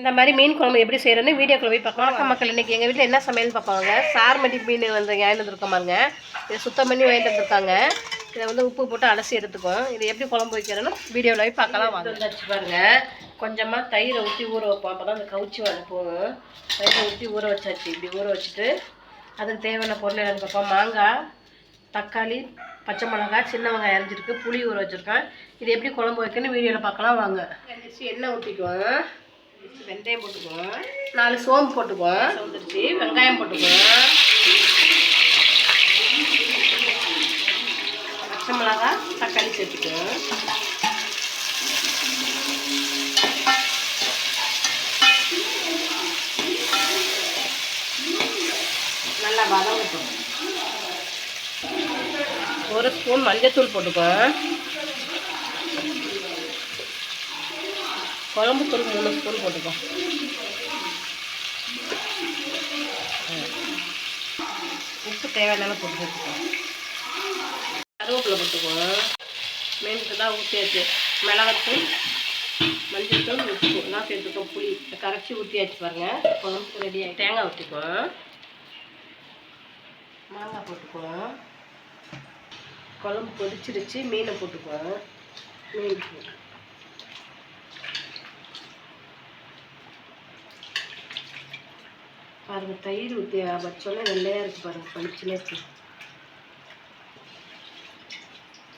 இந்த மாதிரி மீன் குழம்பு எப்படி செய்யறதுன்னு வீடியோக்குள்ள போய் பார்க்கலாம். வணக்கம் மக்கள் இன்னைக்கு எங்கள் வீட்டில் என்ன சமையல் பார்ப்பாங்க சார்மட்டி மீன் வந்து வாங்கிட்டு வந்துருக்கோம் பாருங்க. இதை சுத்தம் பண்ணி வாங்கிட்டு வந்துருக்காங்க. இதை வந்து உப்பு போட்டு அலசி எடுத்துக்கோம் இது எப்படி குழம்பு வைக்கிறதுன்னு வீடியோவில் போய் பார்க்கலாம் வாங்க. வச்சு பாருங்க. கொஞ்சமாக தயிரை ஊற்றி ஊற வைப்போம். அப்போ தான் அந்த கவுச்சி வர போகும். தயிரை ஊற்றி ஊற வச்சாச்சு. இப்படி ஊற வச்சுட்டு அதுக்கு தேவையான பொருள் என்னன்னு பார்ப்போம். மாங்காய் தக்காளி பச்சை மிளகாய் சின்ன வெங்காயம் அரைஞ்சிருக்கு புளி ஊற வச்சுருக்கேன். இது எப்படி குழம்பு வைக்கணும்னு வீடியோவில் பார்க்கலாம் வாங்க. எண்ணெய் ஊற்றிக்குவோம் வெந்தயம் போட்டுக்குவோம். நாலு சோம்பு போட்டுக்குவோம். சவுந்துருச்சு வெங்காயம் போட்டுக்குவோம். பச்சை மிளகாய் தக்காளி சேர்த்துக்குவோம். நல்லா வதங்கட்டும். ஒரு ஸ்பூன் மஞ்சத்தூள் போட்டுக்குவோம். குழம்பு தூள் மூணு ஸ்பூன் போட்டுக்கோ. உப்பு தேவையான போட்டு வச்சுக்கோ கருவேப்பிலை போட்டுக்குவோம் மீனுக்குலாம் ஊற்றியாச்சு மிளகாத்தூள் மஞ்சத்தூள் உப்பு எல்லாம் சேர்த்துக்கோ. புளி கரைச்சி ஊற்றியாச்சு பாருங்க. குழம்புக்கு ரெடி ஆகி தேங்காய் ஊற்றிக்குவோம் மாங்காய் போட்டுக்குவோம் குழம்பு கொதிச்சிருச்சு மீனை போட்டுக்குவோம் மீன் பாருங்க தயிர் ஊற்றி வச்சோன்னே வெள்ளையாக இருக்குது பாருங்க பளிச்சுனே இருக்கு.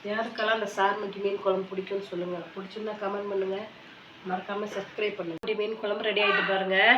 யாருக்கெல்லாம் அந்த சார்மட்டி மீன் குழம்பு பிடிக்கும்னு சொல்லுங்கள் பிடிச்சிருந்தா கமெண்ட் பண்ணுங்கள் மறக்காமல் சப்ஸ்கிரைப் பண்ணுங்கள் மீன் குழம்பு ரெடி ஆகிட்டு பாருங்கள்